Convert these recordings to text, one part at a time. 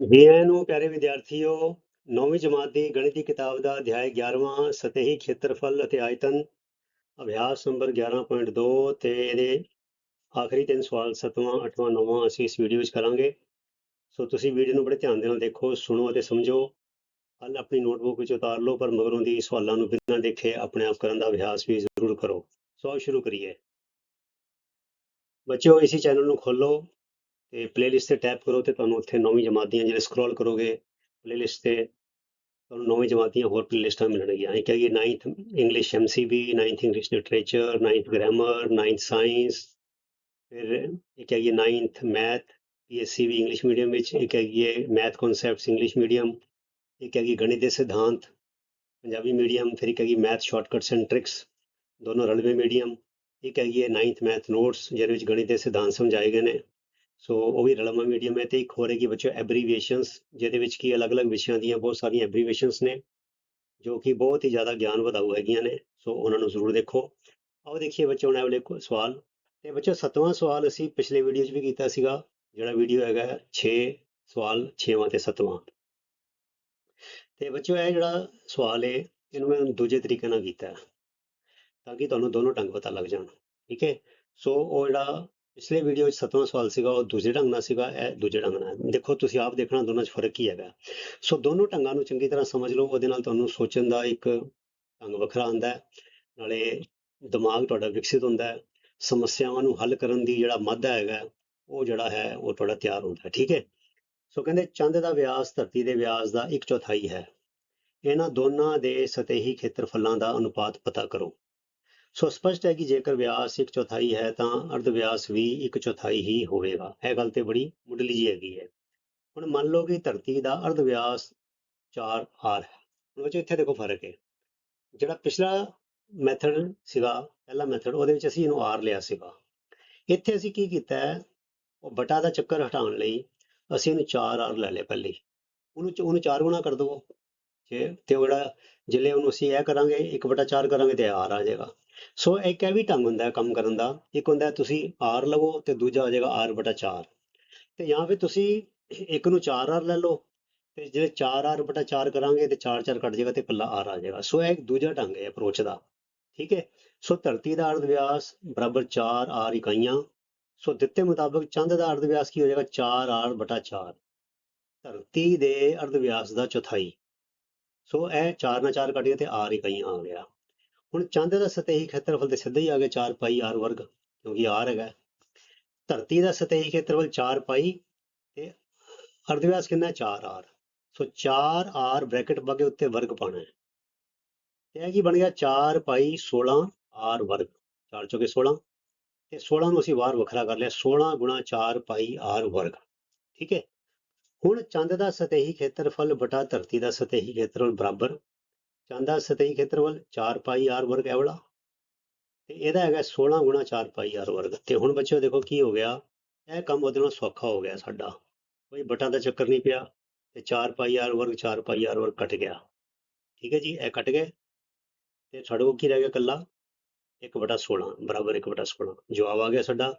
ਜੀ ਆਇਆਂ ਨੂੰ ਪਿਆਰੇ ਵਿਦਿਆਰਥੀਓ, ਨੌਵੀਂ ਜਮਾਤ ਦੀ ਗਣਿਤ ਦੀ ਕਿਤਾਬ ਦਾ ਅਧਿਆਇ 11ਵਾਂ ਸਤਹੀ ਖੇਤਰਫਲ ਅਤੇ ਆਇਤਨ, ਅਭਿਆਸ ਨੰਬਰ 11.2 ਤੇ ਇਹਦੇ ਆਖਰੀ ਤਿੰਨ ਸਵਾਲ 7ਵਾਂ 8ਵਾਂ 9ਵਾਂ ਅਸੀਂ ਇਸ ਵੀਡੀਓ ਵਿੱਚ ਕਰਾਂਗੇ। ਸੋ ਤੁਸੀਂ ਵੀਡੀਓ ਨੂੰ ਬੜੇ ਧਿਆਨ ਦੇ ਨਾਲ ਦੇਖੋ, ਸੁਣੋ ਅਤੇ ਸਮਝੋ। ਹੱਲ ਆਪਣੀ ਨੋਟਬੁੱਕ ਵਿੱਚ ਉਤਾਰ ਲਓ, ਪਰ ਮਗਰੋਂ ਦੀ ਸਵਾਲਾਂ ਨੂੰ ਬਿਨਾਂ ਦੇਖੇ ਆਪਣੇ ਆਪ ਕਰਨ ਦਾ ਅਭਿਆਸ ਵੀ ਜ਼ਰੂਰ ਕਰੋ। ਸੋ ਸ਼ੁਰੂ ਕਰੀਏ। ਬੱਚਿਓ, ਇਸੇ ਚੈਨਲ ਨੂੰ ਖੋਲੋ ਤੇ ਪਲੇਲਿਸਟ ਤੇ ਟੈਪ ਕਰੋ ਤੇ ਤੁਹਾਨੂੰ ਉੱਥੇ ਨੌਵੀਂ ਜਮਾਤ ਦੀਆਂ ਜਿਹੜੇ ਸਕਰੋਲ ਕਰੋਗੇ ਪਲੇਲਿਸਟ ਤੇ ਤੁਹਾਨੂੰ ਨੌਵੀਂ ਜਮਾਤ ਦੀਆਂ ਹੋਰ ਪਲੇਲਿਸਟਾਂ ਮਿਲਣਗੀਆਂ। ਇਹ ਕਹੀਏ 9th English MCB 9th English literature 9th grammar 9th science ਫਿਰ ਇਹ ਕਹੀਏ 9th ਮੈਥ ਪੀਐਸਸੀ ਵੀ ਇੰਗਲਿਸ਼ ਮੀਡੀਅਮ ਵਿੱਚ ਇੱਕ ਹੈਗੀ ਹੈ ਮੈਥ ਕਨਸੈਪਟਸ ਇੰਗਲਿਸ਼ ਮੀਡੀਅਮ ਇੱਕ ਹੈਗੀ ਗਣਿਤ ਦੇ ਸਿਧਾਂਤ, ਪੰਜਾਬੀ ਮੀਡੀਅਮ ਫਿਰ ਇੱਕ ਹੈਗੀ ਮੈਥ ਸ਼ਾਰਟਕਟਸ ਐਂਡ ਟ੍ਰਿਕਸ ਦੋਨੋਂ ਰਲਵੇਂ ਮੀਡੀਅਮ ਇੱਕ ਹੈਗੀ ਹੈ 9th ਮੈਥ ਨੋਟਸ ਜਿਹਦੇ ਵਿੱਚ ਗਣਿਤ ਦੇ ਸਿਧਾਂਤ ਸਮਝਾਏ ਗਏ ਨੇ। ਸੋ ਉਹ ਵੀ ਰਲਵਾਂ ਮੀਡੀਅਮ ਹੈ ਤੇ ਇੱਕ ਹੋਰ ਹੈ ਕਿ ਬੱਚੋ ਐਬਰੀਵੀਏਸ਼ਨਸ ਜਿਹਦੇ ਵਿੱਚ ਕੀ ਅਲੱਗ-ਅਲੱਗ ਵਿਸ਼ਿਆਂ ਦੀਆਂ ਬਹੁਤ ਸਾਰੀਆਂ ਐਬਰੀਵੀਏਸ਼ਨਸ ਨੇ, ਜੋ ਕਿ ਬਹੁਤ ਹੀ ਜ਼ਿਆਦਾ ਗਿਆਨ ਵਧਾਊ ਹੈਗੀਆਂ ਨੇ। ਸੋ ਉਹਨਾਂ ਨੂੰ ਜ਼ਰੂਰ ਦੇਖੋ। ਆਓ ਦੇਖੀਏ ਬੱਚੋ ਹੁਣ ਇਹ ਸਵਾਲ। ਤੇ ਬੱਚੋ ਸੱਤਵਾਂ ਸਵਾਲ ਅਸੀਂ ਪਿਛਲੇ ਵੀਡੀਓ 'ਚ ਵੀ ਕੀਤਾ ਸੀਗਾ, ਜਿਹੜਾ ਵੀਡੀਓ ਹੈਗਾ 6 ਸਵਾਲ 6ਵਾਂ ਤੇ 7ਵਾਂ ਤੇ ਬੱਚੋ ਇਹ ਜਿਹੜਾ ਸਵਾਲ ਹੈ ਇਹਨੂੰ ਮੈਂ ਦੂਜੇ ਤਰੀਕੇ ਨਾਲ ਕੀਤਾ ਤਾਂ ਕਿ ਤੁਹਾਨੂੰ ਦੋਨੋਂ ਢੰਗ ਪਤਾ ਲੱਗ ਜਾਣ। ਠੀਕ ਹੈ? ਸੋ ਉਹ ਜਿਹੜਾ ਪਿਛਲੇ ਵੀਡੀਓ ਵਿੱਚ ਸੱਤਵਾਂ ਸਵਾਲ ਸੀਗਾ, ਉਹ ਦੂਜੇ ਢੰਗ ਨਾਲ ਸੀਗਾ, ਇਹ ਦੂਜੇ ਢੰਗ ਨਾਲ। ਦੇਖੋ, ਤੁਸੀਂ ਆਪ ਦੇਖਣਾ, ਦੋਨਾਂ 'ਚ ਫ਼ਰਕ ਕੀ ਹੈਗਾ। ਸੋ ਦੋਨੋਂ ਢੰਗਾਂ ਨੂੰ ਚੰਗੀ ਤਰ੍ਹਾਂ ਸਮਝ ਲਓ, ਉਹਦੇ ਨਾਲ ਤੁਹਾਨੂੰ ਸੋਚਣ ਦਾ ਇੱਕ ਢੰਗ ਵੱਖਰਾ ਆਉਂਦਾ ਨਾਲੇ ਦਿਮਾਗ ਤੁਹਾਡਾ ਵਿਕਸਿਤ ਹੁੰਦਾ ਹੈ। ਸਮੱਸਿਆਵਾਂ ਨੂੰ ਹੱਲ ਕਰਨ ਦੀ ਜਿਹੜਾ ਮਾਧਾ ਹੈਗਾ, ਉਹ ਜਿਹੜਾ ਹੈ, ਉਹ ਤੁਹਾਡਾ ਤਿਆਰ ਹੁੰਦਾ ਠੀਕ ਹੈ? ਸੋ ਕਹਿੰਦੇ, ਚੰਦ ਦਾ ਵਿਆਸ ਧਰਤੀ ਦੇ ਵਿਆਸ ਦਾ ਇੱਕ ਚੌਥਾਈ ਹੈ। ਇਹਨਾਂ ਦੋਨਾਂ ਦੇ ਸਤਹੀ ਖੇਤਰਫਲਾਂ ਦਾ ਅਨੁਪਾਤ ਪਤਾ ਕਰੋ। ਸੋ ਸਪਸ਼ਟ ਹੈ ਕਿ ਜੇਕਰ ਵਿਆਸ ਇੱਕ ਚੌਥਾਈ ਹੈ ਤਾਂ ਅਰਧ ਵਿਆਸ ਵੀ ਇੱਕ ਚੌਥਾਈ ਹੀ ਹੋਵੇਗਾ। ਇਹ ਗੱਲ ਤੇ ਬੜੀ ਮੁੱਢਲੀ ਜੀ ਹੈਗੀ ਹੈ। ਹੁਣ ਮੰਨ ਲਓ ਕਿ ਧਰਤੀ ਦਾ ਅਰਧ ਵਿਆਸ 4 r ਹੈ। ਹੁਣ ਬੱਚੋ ਇੱਥੇ ਦੇਖੋ ਫ਼ਰਕ ਹੈ। ਜਿਹੜਾ ਪਿਛਲਾ ਮੈਥਡ ਸੀਗਾ, ਪਹਿਲਾ ਮੈਥਡ, ਉਹਦੇ ਵਿੱਚ ਅਸੀਂ ਇਹਨੂੰ r ਲਿਆ ਸੀਗਾ। ਇੱਥੇ ਅਸੀਂ ਕੀ ਕੀਤਾ ਹੈ? ਉਹ ਬਟਾ ਦਾ ਚੱਕਰ ਹਟਾਉਣ ਲਈ ਅਸੀਂ ਇਹਨੂੰ 4r ਲੈ ਲਿਆ ਪਹਿਲੇ। ਉਹਨੂੰ ਉਹਨੂੰ 4 ਗੁਣਾ ਕਰ ਦਵੋ। ਜੇ, ਤੇ ਉਹ ਜਿਹੜਾ, ਜਿਲੇ ਉਹਨੂੰ ਅਸੀਂ ਇਹ ਕਰਾਂਗੇ 1/4 ਕਰਾਂਗੇ ਤੇ r ਆ ਜਾਏਗਾ। ਸੋ ਇੱਕ ਇਹ ਵੀ ਢੰਗ ਹੁੰਦਾ ਹੈ ਕੰਮ ਕਰਨ ਦਾ। ਇੱਕ ਹੁੰਦਾ ਤੁਸੀਂ ਆਰ ਲਵੋ ਤੇ ਦੂਜਾ ਹੋ ਜਾਏਗਾ ਆਰ ਬਟਾ 4 ਤੇ ਜਾਂ ਫਿਰ ਤੁਸੀਂ ਇੱਕ ਨੂੰ 4r ਲੈ ਲਓ ਤੇ ਜਿਹੜੇ 4r ਬਟਾ 4 ਕਰਾਂਗੇ ਤੇ 4 4 ਕੱਟ ਜਾਏਗਾ ਤੇ ਇਕੱਲਾ r ਆ ਜਾਏਗਾ। ਸੋ ਇਹ ਇੱਕ ਦੂਜਾ ਢੰਗ ਹੈ ਅਪਰੋਚ ਦਾ। ਠੀਕ ਹੈ? ਸੋ ਧਰਤੀ ਦਾ ਅਰਧ ਵਿਆਸ ਬਰਾਬਰ 4r ਇਕਾਈਆਂ। ਸੋ ਦਿੱਤੇ ਮੁਤਾਬਕ ਚੰਦ ਦਾ ਅਰਧ ਵਿਆਸ ਕੀ ਹੋ ਜਾਏਗਾ? 4r ਬਟਾ 4 ਧਰਤੀ ਦੇ ਅਰਧ ਵਿਆਸ ਦਾ ਚੌਥਾਈ। ਸੋ ਇਹ 4 ਨਾਲ 4 ਕੱਟ ਗਿਆ ਤੇ r ਇਕਾਈਆਂ ਆ ਗਿਆ। ਹੁਣ ਚੰਦ ਦਾ ਸਤਹੀ ਖੇਤਰਫਲ ਤੇ ਸਿੱਧਾ ਹੀ ਆ ਗਿਆ 4 ਪਾਈ r ਵਰਗ, ਕਿਉਂਕਿ r ਹੈਗਾ। ਧਰਤੀ ਦਾ ਸਤਹੀ ਖੇਤਰਫਲ 4 ਪਾਈ ਤੇ ਅਰਧ ਵਿਆਸ ਕਿੰਨਾ ਹੈ? 4r ਸੋ 4r ਬ੍ਰੈਕਟ ਪਾ ਉੱਤੇ ਵਰਗ ਪਾਣਾ ਹੈ। ਤੇ ਇਹ ਕੀ ਬਣ ਗਿਆ? 4 ਪਾਈ 16 r ਵਰਗ। 4 ਚੌਕੇ 16 ਤੇ 16 ਨੂੰ ਅਸੀਂ ਬਾਹਰ ਵੱਖਰਾ ਕਰ ਲਿਆ। 16 ਗੁਣਾ 4 ਪਾਈ r ਵਰਗ। ਠੀਕ ਹੈ? ਹੁਣ ਚੰਦ ਦਾ ਸਤਹੀ ਖੇਤਰਫਲ ਬਟਾ ਧਰਤੀ ਦਾ ਸਤਹੀ ਖੇਤਰਫਲ ਬਰਾਬਰ ਚੰਦ ਦਾ ਖੇਤਰ ਵੱਲ 4 ਪਾਈ r ਵਰਗ ਹੈ ਵਾਲਾ ਤੇ ਇਹਦਾ ਹੈਗਾ 16 ਗੁਣਾ 4 ਪਾਈ r ਵਰਗ। ਤੇ ਹੁਣ ਬੱਚਿਓ ਦੇਖੋ ਕੀ ਹੋ ਗਿਆ, ਇਹ ਕੰਮ ਉਹਦੇ ਨਾਲ ਸੌਖਾ ਹੋ ਗਿਆ ਸਾਡਾ। ਕੋਈ ਬਟਾ ਦਾ ਚੱਕਰ ਨਹੀਂ ਪਿਆ ਤੇ 4 ਪਾਈ r ਵਰਗ 4 ਪਾਈ r ਵਰਗ ਕੱਟ ਗਿਆ। ਠੀਕ ਹੈ ਜੀ, ਇਹ ਕੱਟ ਗਏ। ਤੇ ਸਾਡੇ ਕੋਲ ਕੀ ਰਹਿ ਗਿਆ ਕੱਲਾ 1/16 ਬਰਾਬਰ 1/16 ਜਵਾਬ ਆ ਗਿਆ ਸਾਡਾ।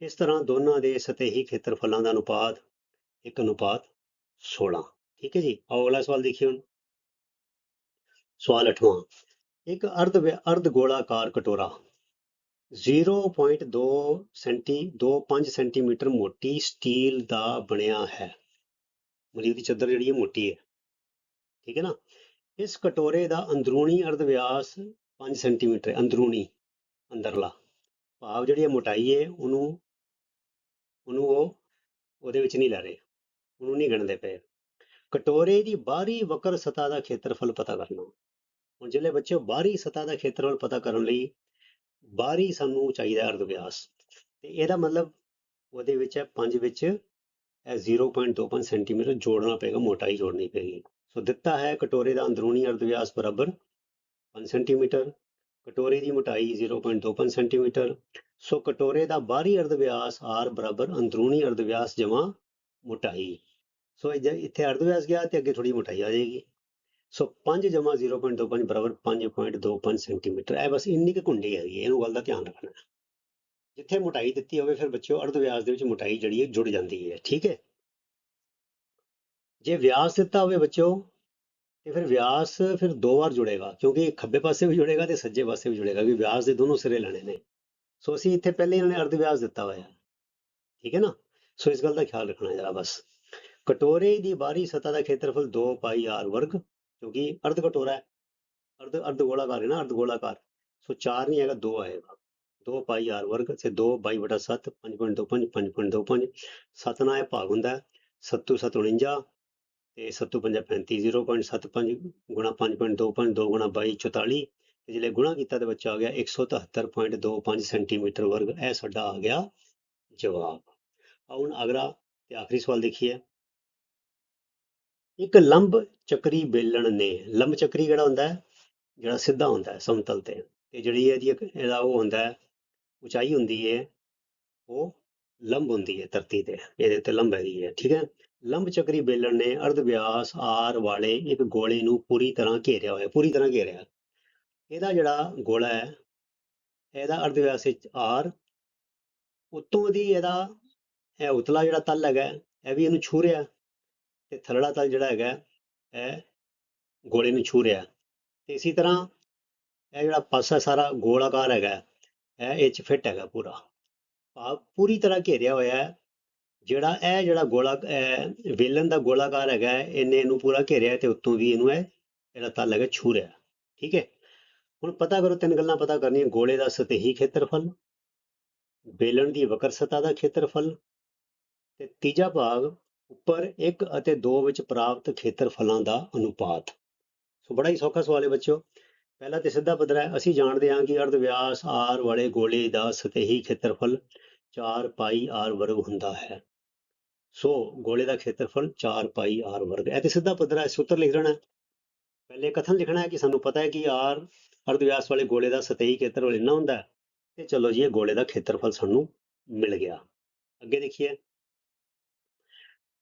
ਇਸ ਤਰ੍ਹਾਂ ਦੋਨਾਂ ਦੇ ਸਤਹੀ ਖੇਤਰਫਲਾਂ ਦਾ ਅਨੁਪਾਤ, ਇੱਕ ਅਨੁਪਾਤ 16 ਠੀਕ ਹੈ ਜੀ, ਆਓ ਅਗਲਾ ਸਵਾਲ ਦੇਖੀਏ ਹੁਣ। ਸਵਾਲ 8ਵਾਂ ਇੱਕ ਅਰਧ ਅਰਧ ਗੋਲਾਕਾਰ ਕਟੋਰਾ 0.2 ਸੈਂਟੀ 2.5 ਸੈਂਟੀਮੀਟਰ ਮੋਟੀ ਸਟੀਲ ਦਾ ਬਣਿਆ ਹੈ। ਮਰੀਬ ਦੀ ਚੱਦਰ ਜਿਹੜੀ ਹੈ ਮੋਟੀ ਹੈ। ਠੀਕ ਹੈ ਨਾ? ਇਸ ਕਟੋਰੇ ਦਾ ਅੰਦਰੂਨੀ ਅਰਧ ਵਿਆਸ 5 ਸੈਂਟੀਮੀਟਰ ਹੈ, ਅੰਦਰੂਨੀ, ਅੰਦਰਲਾ। ਭਾਵ ਜਿਹੜੀ ਇਹ ਮੋਟਾਈ ਹੈ, ਉਹਨੂੰ ਉਹਨੂੰ ਉਹ ਉਹਦੇ ਵਿੱਚ ਨਹੀਂ ਲੈ ਰਹੇ, ਉਹਨੂੰ ਨਹੀਂ ਗਿਣਦੇ ਪਏ। ਕਟੋਰੇ ਦੀ ਬਾਹਰੀ ਵਕਰ ਸਤ੍ਹਾ ਦਾ ਖੇਤਰਫਲ ਪਤਾ ਕਰਨਾ। ਹੁਣ ਜਿਹੜੇ ਬੱਚੇ ਬਾਹਰੀ ਸਤ੍ਹਾ ਦਾ ਖੇਤਰਫਲ ਪਤਾ ਕਰਨ ਲਈ ਬਾਹਰੀ ਸਾਨੂੰ ਚਾਹੀਦਾ ਅਰਧ ਵਿਆਸ ਤੇ ਇਹਦਾ ਮਤਲਬ ਉਹਦੇ ਵਿੱਚ ਹੈ 5 ਵਿੱਚ ਇਹ 0.25 ਸੈਂਟੀਮੀਟਰ ਜੋੜਨਾ ਪਏਗਾ, ਮੋਟਾਈ ਜੋੜਨੀ ਪਏਗੀ। ਸੋ ਦਿੱਤਾ ਹੈ ਕਟੋਰੇ ਦਾ ਅੰਦਰੂਨੀ ਅਰਧ ਵਿਆਸ ਬਰਾਬਰ 5 ਸੈਂਟੀਮੀਟਰ ਕਟੋਰੇ ਦੀ ਮੋਟਾਈ 0.25 ਸੈਂਟੀਮੀਟਰ ਸੋ ਕਟੋਰੇ ਦਾ ਬਾਹਰੀ ਅਰਧ ਵਿਆਸ r ਬਰਾਬਰ ਅੰਦਰੂਨੀ ਅਰਧ ਵਿਆਸ ਜਮਾ ਮੋਟਾਈ। ਸੋ ਜੇ ਇੱਥੇ ਅਰਧ ਵਿਆਸ ਗਿਆ ਤੇ ਅੱਗੇ ਥੋੜੀ ਮੋਟਾਈ ਆ ਜਾਏਗੀ। ਸੋ 5 ਜਮਾ 0.25 ਬਰਾਬਰ 5.25 ਸੈਂਟੀਮੀਟਰ ਇਹ ਬਸ ਇੰਨੀ ਕੁ ਕੁੰਡੀ ਹੈਗੀ ਹੈ, ਇਹਨੂੰ ਗੱਲ ਦਾ ਧਿਆਨ ਰੱਖਣਾ ਜਿੱਥੇ ਮੋਟਾਈ ਦਿੱਤੀ ਹੋਵੇ ਫਿਰ ਬੱਚਿਓ ਅਰਧ ਵਿਆਸ ਦੇ ਵਿੱਚ ਮੋਟਾਈ ਜਿਹੜੀ ਹੈ ਜੁੜ ਜਾਂਦੀ ਹੈ ਠੀਕ ਹੈ? ਜੇ ਵਿਆਸ ਦਿੱਤਾ ਹੋਵੇ ਬੱਚਿਓ ਤੇ ਫਿਰ ਵਿਆਸ ਫਿਰ ਦੋ ਵਾਰ ਜੁੜੇਗਾ ਕਿਉਂਕਿ ਖੱਬੇ ਪਾਸੇ ਵੀ ਜੁੜੇਗਾ ਤੇ ਸੱਜੇ ਪਾਸੇ ਵੀ ਜੁੜੇਗਾ ਵੀ ਵਿਆਸ ਦੇ ਦੋਨੋਂ ਸਿਰੇ ਲੈਣੇ ਨੇ। ਸੋ ਅਸੀਂ ਇੱਥੇ ਪਹਿਲੇ ਇਹਨਾਂ ਨੇ ਅਰਧ ਵਿਆਸ ਦਿੱਤਾ ਹੋਇਆ ਠੀਕ ਹੈ ਨਾ? ਸੋ ਇਸ ਗੱਲ ਦਾ ਖਿਆਲ ਰੱਖਣਾ ਜਰਾ ਬਸ। ਕਟੋਰੇ ਦੀ ਬਾਹਰੀ ਸਤਹ ਦਾ ਖੇਤਰਫਲ 2 ਪਾਈ r ਵਰਗ ਕਿਉਂਕਿ ਅਰਧ ਕਟੋਰਾ ਹੈ। ਅਰਧ ਅਰਧ ਗੋਲਾਕਾਰ ਹੈ ਨਾ, ਅਰਧ ਗੋਲਾਕਾਰ। ਸੋ 4 ਨਹੀਂ ਹੈਗਾ 2 ਆਏਗਾ। 2 ਪਾਈ r ਵਰਗ, ਤੇ 2 22 ਬਟਾ 7 5.25 5.25 7 ਨਾਲ ਇਹ ਭਾਗ ਹੁੰਦਾ ਹੈ। ਸੱਤੂ ਸੱਤ 49 ਤੇ ਸੱਤੂ ਪੰਜਾ 35 0.75 ਗੁਣਾ 5.25 2 ਗੁਣਾ 22 44 ਤੇ ਜਿਹੜੇ ਗੁਣਾ ਕੀਤਾ ਤੇ ਬੱਚਾ ਆ ਗਿਆ 173.25 ਸੈਂਟੀਮੀਟਰ ਵਰਗ। ਇਹ ਸਾਡਾ ਆ ਗਿਆ ਜਵਾਬ। ਹੁਣ ਅਗਲਾ ਤੇ ਆਖਰੀ ਸਵਾਲ ਦੇਖੀਏ। ਇੱਕ ਲੰਬ ਚੱਕਰੀ ਬੇਲਣ ਨੇ। ਲੰਬ ਚੱਕਰੀ ਕਿਹੜਾ ਹੁੰਦਾ ਹੈ? ਜਿਹੜਾ ਸਿੱਧਾ ਹੁੰਦਾ ਹੈ ਸਮਤਲ ਤੇ। ਤੇ ਜਿਹੜੀ ਇਹਦੀ ਇੱਕ- ਇਹਦਾ ਉਹ ਹੁੰਦਾ ਹੈ ਉਚਾਈ ਹੁੰਦੀ ਹੈ ਉਹ ਲੰਬ ਹੁੰਦੀ ਹੈ ਧਰਤੀ ਤੇ। ਇਹਦੇ 'ਤੇ ਲੰਬ ਹੈਗੀ ਹੈ ਠੀਕ ਹੈ? ਲੰਬ ਚੱਕਰੀ ਬੇਲਣ ਨੇ ਅਰਧ ਵਿਆਸ ਆਰ ਵਾਲੇ ਇੱਕ ਗੋਲੇ ਨੂੰ ਪੂਰੀ ਤਰ੍ਹਾਂ ਘੇਰਿਆ ਹੋਇਆ ਪੂਰੀ ਤਰ੍ਹਾਂ ਘੇਰਿਆ। ਇਹਦਾ ਜਿਹੜਾ ਗੋਲਾ ਹੈ ਇਹਦਾ ਅਰਧ ਵਿਆਸ ਵਿੱਚ r ਉੱਤੋਂ ਦੀ ਇਹਦਾ ਇਹ ਉਤਲਾ ਜਿਹੜਾ ਤਲ ਹੈਗਾ ਹੈ, ਇਹ ਵੀ ਇਹਨੂੰ ਛੂ ਰਿਹਾ। ਤੇ ਥੱਲੜਾ ਤਲ ਜਿਹੜਾ ਹੈਗਾ ਹੈ, ਇਹ ਗੋਲੇ ਨੂੰ ਛੂ ਰਿਹਾ। ਤੇ ਇਸੇ ਤਰ੍ਹਾਂ ਇਹ ਜਿਹੜਾ ਪਾਸਾ ਸਾਰਾ ਗੋਲਾਕਾਰ ਹੈਗਾ ਹੈ, ਇਹ ਇਹ ਚ ਫਿੱਟ ਹੈਗਾ ਪੂਰਾ। ਭਾਵ ਪੂਰੀ ਤਰ੍ਹਾਂ ਘੇਰਿਆ ਹੋਇਆ ਹੈ। ਜਿਹੜਾ ਇਹ ਜਿਹੜਾ ਗੋਲਾ ਇਹ ਵੇਲਣ ਦਾ ਗੋਲਾਕਾਰ ਹੈਗਾ ਇਹਨੇ ਇਹਨੂੰ ਪੂਰਾ ਘੇਰਿਆ ਹੈ ਤੇ ਉੱਤੋਂ ਵੀ ਇਹਨੂੰ ਇਹ ਜਿਹੜਾ ਤਲ ਹੈਗਾ ਛੂ ਰਿਹਾ। ਠੀਕ ਹੈ? ਹੁਣ ਪਤਾ ਕਰੋ ਤਿੰਨ ਗੱਲਾਂ ਪਤਾ ਕਰਨੀਆਂ। ਗੋਲੇ ਦਾ ਸਤਹੀ ਖੇਤਰਫਲ ਵੇਲਣ ਦੀ ਵਕਰ ਸਤ੍ਹਾ ਦਾ ਖੇਤਰਫਲ ਤੇ ਤੀਜਾ ਭਾਗ ਉੱਪਰ 1 ਅਤੇ 2 ਵਿੱਚ ਪ੍ਰਾਪਤ ਖੇਤਰਫਲਾਂ ਦਾ ਅਨੁਪਾਤ। ਸੋ ਬੜਾ ਹੀ ਸੌਖਾ ਸਵਾਲ ਹੈ ਬੱਚਿਓ। ਪਹਿਲਾ ਤੇ ਸਿੱਧਾ ਪੱਧਰ ਹੈ, ਅਸੀਂ ਜਾਣਦੇ ਹਾਂ ਕਿ ਅਰਧ ਵਿਆਸ r ਵਾਲੇ ਗੋਲੇ ਦਾ ਸਤਹੀ ਖੇਤਰਫਲ 4 ਪਾਈ r ਵਰਗ ਹੁੰਦਾ ਹੈ। ਸੋ ਗੋਲੇ ਦਾ ਖੇਤਰਫਲ 4 ਪਾਈ r ਵਰਗ। ਇਹ ਤੇ ਸਿੱਧਾ ਪੱਧਰ ਹੈ ਸੂਤਰ ਲਿਖ ਦੇਣਾ ਪਹਿਲੇ ਕਥਨ ਲਿਖਣਾ ਹੈ ਕਿ ਸਾਨੂੰ ਪਤਾ ਹੈ ਕਿ r ਅਰਧ ਵਿਆਸ ਵਾਲੇ ਗੋਲੇ ਦਾ ਸਤਹੀ ਖੇਤਰਫਲ ਇੰਨਾ ਹੁੰਦਾ ਹੈ। ਤੇ ਚਲੋ ਜੀ, ਇਹ ਗੋਲੇ ਦਾ ਖੇਤਰਫਲ ਸਾਨੂੰ ਮਿਲ ਗਿਆ। ਅੱਗੇ ਦੇਖੀਏ।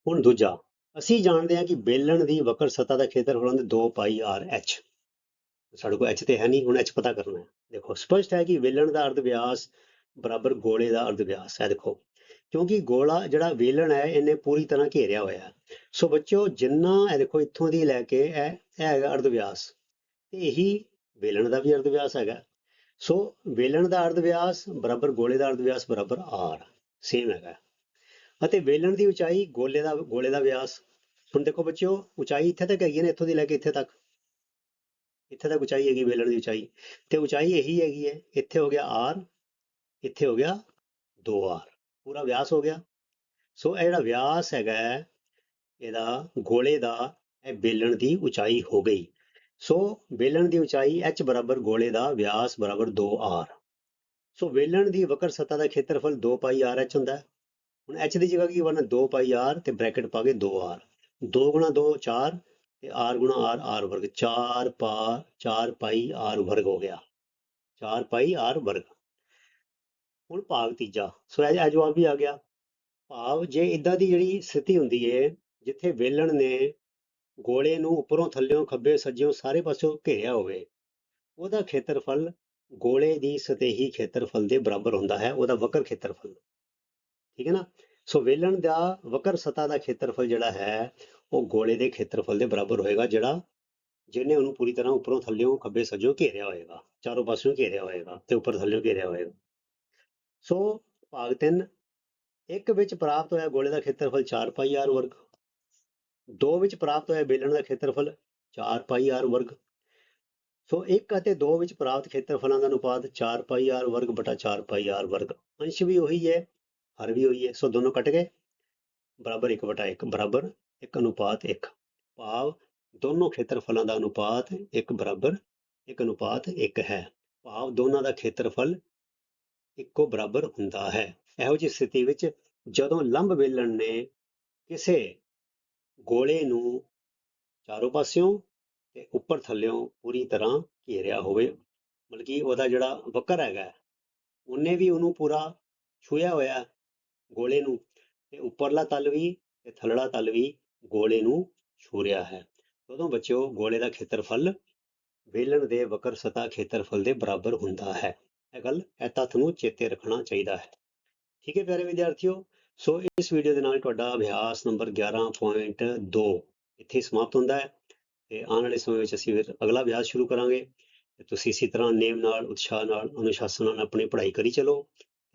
ਹੁਣ ਦੂਜਾ, ਅਸੀਂ ਜਾਣਦੇ ਹਾਂ ਕਿ ਬੇਲਣ ਦੀ ਵਕਰ ਸਤ੍ਹਾ ਦਾ ਖੇਤਰਫਲ ਹੁੰਦਾ 2 ਪਾਈ ਆਰ h ਸਾਡੇ ਕੋਲ h ਤੇ ਹੈ ਨਹੀਂ, ਹੁਣ h ਪਤਾ ਕਰਨਾ ਹੈ। ਦੇਖੋ, ਸਪਸ਼ਟ ਹੈ ਕਿ ਵੇਲਣ ਦਾ ਅਰਧ ਵਿਆਸ ਬਰਾਬਰ ਗੋਲੇ ਦਾ ਅਰਧ ਵਿਆਸ ਹੈ, ਦੇਖੋ। ਕਿਉਂਕਿ ਗੋਲਾ ਜਿਹੜਾ ਵੇਲਣ ਹੈ, ਇਹਨੇ ਪੂਰੀ ਤਰ੍ਹਾਂ ਘੇਰਿਆ ਹੋਇਆ ਹੈ। ਸੋ ਬੱਚਿਓ, ਜਿੰਨਾ ਇਹ ਦੇਖੋ, ਇੱਥੋਂ ਦੀ ਲੈ ਕੇ ਇਹ ਇਹ ਹੈਗਾ ਅਰਧ ਵਿਆਸ। ਤੇ ਇਹੀ ਵੇਲਣ ਦਾ ਵੀ ਅਰਧ ਵਿਆਸ ਹੈਗਾ। ਸੋ ਵੇਲਣ ਦਾ ਅਰਧ ਵਿਆਸ ਬਰਾਬਰ ਗੋਲੇ ਦਾ ਅਰਧ ਵਿਆਸ ਬਰਾਬਰ r ਸੇਮ ਹੈਗਾ। ਅਤੇ ਵੇਲਣ ਦੀ ਉਚਾਈ ਗੋਲੇ ਦਾ ਗੋਲੇ ਦਾ ਵਿਆਸ। ਹੁਣ ਦੇਖੋ ਬੱਚਿਓ, ਉਚਾਈ ਇੱਥੇ ਤੱਕ ਹੈਗੀ ਹੈ ਨਾ, ਇੱਥੋਂ ਦੀ ਲੈ ਕੇ ਇੱਥੇ ਤੱਕ। ਇੱਥੇ ਤੱਕ ਉਚਾਈ ਹੈਗੀ ਵੇਲਣ ਦੀ ਉਚਾਈ। ਤੇ ਉਚਾਈ ਇਹੀ ਹੈਗੀ ਹੈ, ਇੱਥੇ ਹੋ ਗਿਆ r, ਇੱਥੇ ਹੋ ਗਿਆ 2r ਪੂਰਾ ਵਿਆਸ ਹੋ ਗਿਆ। ਸੋ ਇਹ ਜਿਹੜਾ ਵਿਆਸ ਹੈਗਾ ਇਹਦਾ, ਗੋਲੇ ਦਾ, ਇਹ ਬੇਲਣ ਦੀ ਉਚਾਈ ਹੋ ਗਈ। ਸੋ ਬੇਲਣ ਦੀ ਉਚਾਈ h ਬਰਾਬਰ ਗੋਲੇ ਦਾ ਵਿਆਸ ਬਰਾਬਰ 2r ਸੋ ਵੇਲਣ ਦੀ ਵਕਰ ਸਤ੍ਹਾ ਦਾ ਖੇਤਰਫਲ 2 ਪਾਈ r h ਹੁੰਦਾ ਹੈ। ਹੁਣ h ਦੀ ਜਗ੍ਹਾ ਕੀ ਵਰਨਾ 2 ਪਾਈ r ਤੇ ਬ੍ਰੈਕਟ ਪਾ ਕੇ 2r 2 ਗੁਣਾ 2 4 ਤੇ r ਗੁਣਾ r r ਵਰਗ। 4 ਪਾ 4 ਪਾਈ r ਵਰਗ ਹੋ ਗਿਆ। 4 ਪਾਈ r ਵਰਗ। ਹੁਣ ਭਾਗ ਤੀਜਾ। ਸੋ ਇਹ ਜਵਾਬ ਵੀ ਆ ਗਿਆ। ਭਾਵ ਜੇ ਇਦਾਂ ਦੀ ਜਿਹੜੀ ਸਥਿਤੀ ਹੁੰਦੀ ਹੈ ਜਿੱਥੇ ਵੇਲਣ ਨੇ ਗੋਲੇ ਨੂੰ ਉੱਪਰੋਂ ਥੱਲਿਓਂ ਖੱਬੇ, ਸੱਜਿਓਂ ਸਾਰੇ ਪਾਸਿਓਂ ਘੇਰਿਆ ਹੋਵੇ, ਉਹਦਾ ਖੇਤਰਫਲ ਗੋਲੇ ਦੀ ਸਤਹੀ ਖੇਤਰਫਲ ਦੇ ਬਰਾਬਰ ਹੁੰਦਾ ਹੈ। ਉਹਦਾ ਵਕਰ ਖੇਤਰਫਲ। ਠੀਕ ਹੈ ਨਾ? ਸੋ ਵੇਲਣ ਦਾ ਵਕਰ ਸਤ੍ਹਾ ਦਾ ਖੇਤਰਫਲ ਜਿਹੜਾ ਹੈ, ਉਹ ਗੋਲੇ ਦੇ ਖੇਤਰਫਲ ਦੇ ਬਰਾਬਰ ਹੋਏਗਾ, ਜਿਹੜਾ ਜਿਹਨੇ ਉਹਨੂੰ ਪੂਰੀ ਤਰ੍ਹਾਂ ਉੱਪਰੋਂ ਥੱਲਿਓਂ ਖੱਬੇ ਸੱਜਿਓਂ ਘੇਰਿਆ ਹੋਏਗਾ, ਚਾਰੋਂ ਪਾਸਿਓਂ ਘੇਰਿਆ ਹੋਏਗਾ ਤੇ ਉੱਪਰ ਥੱਲਿਓਂ ਘੇਰਿਆ ਹੋਏਗਾ। ਸੋ ਭਾਗ 3 ਇੱਕ ਵਿੱਚ ਪ੍ਰਾਪਤ ਹੋਇਆ ਗੋਲੇ ਦਾ ਖੇਤਰਫਲ 4 ਪਾਈ r ਵਰਗ, ਦੋ ਵਿੱਚ ਪ੍ਰਾਪਤ ਹੋਇਆ ਬੇਲਣ ਦਾ ਖੇਤਰਫਲ 4 ਪਾਈ r ਵਰਗ। ਸੋ 1 ਅਤੇ 2 ਵਿੱਚ ਪ੍ਰਾਪਤ ਖੇਤਰਫਲਾਂ ਦਾ ਅਨੁਪਾਤ 4 ਪਾਈ r ਵਰਗ ਬਟਾ 4 ਪਾਈ r ਵਰਗ। ਅੰਸ਼ ਵੀ ਉਹੀ ਹੈ ਹਰ ਵੀ ਉਹੀ ਹੈ, ਸੋ ਦੋਨੋਂ ਕੱਟ ਗਏ। ਬਰਾਬਰ 1 ਬਟਾ 1 ਬਰਾਬਰ 1 ਅਨੁਪਾਤ 1 ਭਾਵ ਦੋਨੋਂ ਖੇਤਰਫਲਾਂ ਦਾ ਅਨੁਪਾਤ ਇੱਕ, ਬਰਾਬਰ ਇੱਕ ਅਨੁਪਾਤ ਇੱਕ ਹੈ। ਭਾਵ ਦੋਨਾਂ ਦਾ ਖੇਤਰਫਲ ਇੱਕੋ, ਬਰਾਬਰ ਹੁੰਦਾ ਹੈ। ਇਹੋ ਜਿਹੀ ਸਥਿਤੀ ਵਿੱਚ ਜਦੋਂ ਲੰਬ ਵੇਲਣ ਨੇ ਕਿਸੇ ਗੋਲੇ ਨੂੰ ਚਾਰੋਂ ਪਾਸਿਓਂ ਤੇ ਉੱਪਰ ਥੱਲਿਓਂ ਪੂਰੀ ਤਰ੍ਹਾਂ ਘੇਰਿਆ ਹੋਵੇ, ਮਤਲਬ ਕਿ ਉਹਦਾ ਜਿਹੜਾ ਵਕਰ ਹੈਗਾ, ਉਹਨੇ ਵੀ ਉਹਨੂੰ ਪੂਰਾ ਛੂਇਆ ਹੋਇਆ ਗੋਲੇ ਨੂੰ ਤੇ ਉੱਪਰਲਾ ਤਲ ਵੀ ਤੇ ਥੱਲੜਾ ਤਲ ਵੀ ਗੋਲੇ ਨੂੰ ਛੂ ਰਿਹਾ ਹੈ। ਉਦੋਂ ਬੱਚਿਓ ਗੋਲੇ ਦਾ ਖੇਤਰਫਲ ਵੇਲਣ ਦੇ ਵਕਰ ਸਤਾ ਖੇਤਰਫਲ ਦੇ ਬਰਾਬਰ ਹੁੰਦਾ ਹੈ। ਇਹ ਗੱਲ ਇਹ ਤੱਥ ਨੂੰ ਚੇਤੇ ਰੱਖਣਾ ਚਾਹੀਦਾ ਹੈ। ਠੀਕ ਹੈ ਪਿਆਰੇ ਵਿਦਿਆਰਥੀਓ, ਸੋ ਇਸ ਵੀਡੀਓ ਦੇ ਨਾਲ ਤੁਹਾਡਾ ਅਭਿਆਸ ਨੰਬਰ 11.2 ਇੱਥੇ ਸਮਾਪਤ ਹੁੰਦਾ ਹੈ ਤੇ ਆਉਣ ਵਾਲੇ ਸਮੇਂ ਵਿੱਚ ਅਸੀਂ ਫਿਰ ਅਗਲਾ ਅਭਿਆਸ ਸ਼ੁਰੂ ਕਰਾਂਗੇ ਤੁਸੀਂ ਇਸੇ ਤਰ੍ਹਾਂ ਨੇਮ ਨਾਲ, ਉਤਸ਼ਾਹ ਨਾਲ, ਅਨੁਸ਼ਾਸਨ ਨਾਲ ਆਪਣੀ ਪੜ੍ਹਾਈ ਕਰੀ ਚਲੋ।